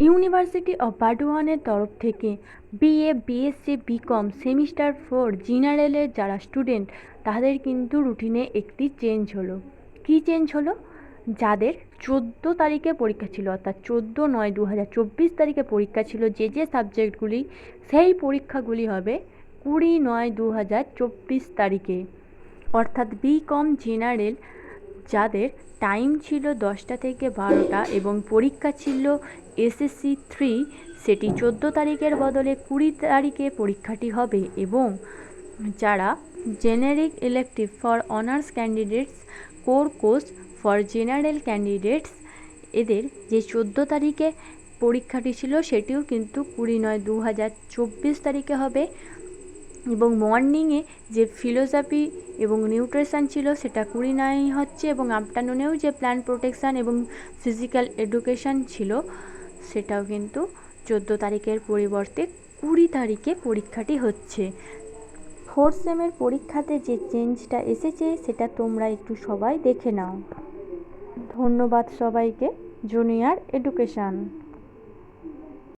University of বার্ডওয়ানের তরফ থেকে BA BSc BCom semester four জেনারেলের যারা স্টুডেন্ট, তাদের কিন্তু রুটিনে একটি চেঞ্জ হলো। কী চেঞ্জ হলো? যাদের চোদ্দ তারিখে পরীক্ষা ছিল, অর্থাৎ চোদ্দ নয় দু হাজার চব্বিশ তারিখে পরীক্ষা ছিল, যে যে সাবজেক্টগুলি, সেই পরীক্ষাগুলি হবে কুড়ি নয় দু হাজার চব্বিশ তারিখে। অর্থাৎ বিকম জেনারেল যাদের টাইম ছিল দশটা থেকে বারোটা এবং পরীক্ষা ছিল এসএসসি থ্রি, সেটি চোদ্দ তারিখের বদলে কুড়ি তারিখে পরীক্ষাটি হবে এবং যারা generic elective for honours candidates, core course for general candidates, এদের যে চোদ্দ তারিখে পরীক্ষাটি ছিল সেটিও কিন্তু কুড়ি নয় দু হাজার চব্বিশ তারিখে হবে। এবং মর্নিংয়ে যে ফিলোসফি এবং নিউট্রিশন ছিল সেটা কুড়ি নাই হচ্ছে এবং আফটারনুনেও যে প্ল্যান্ট প্রোটেকশান এবং ফিজিক্যাল এডুকেশান ছিল, সেটাও কিন্তু চোদ্দ তারিখের পরিবর্তে কুড়ি তারিখে পরীক্ষাটি হচ্ছে। ফোর্থ সেমের পরীক্ষাতে যে চেঞ্জটা এসেছে সেটা তোমরা একটু সবাই দেখে নাও। ধন্যবাদ সবাইকে, জুনিয়র এডুকেশান।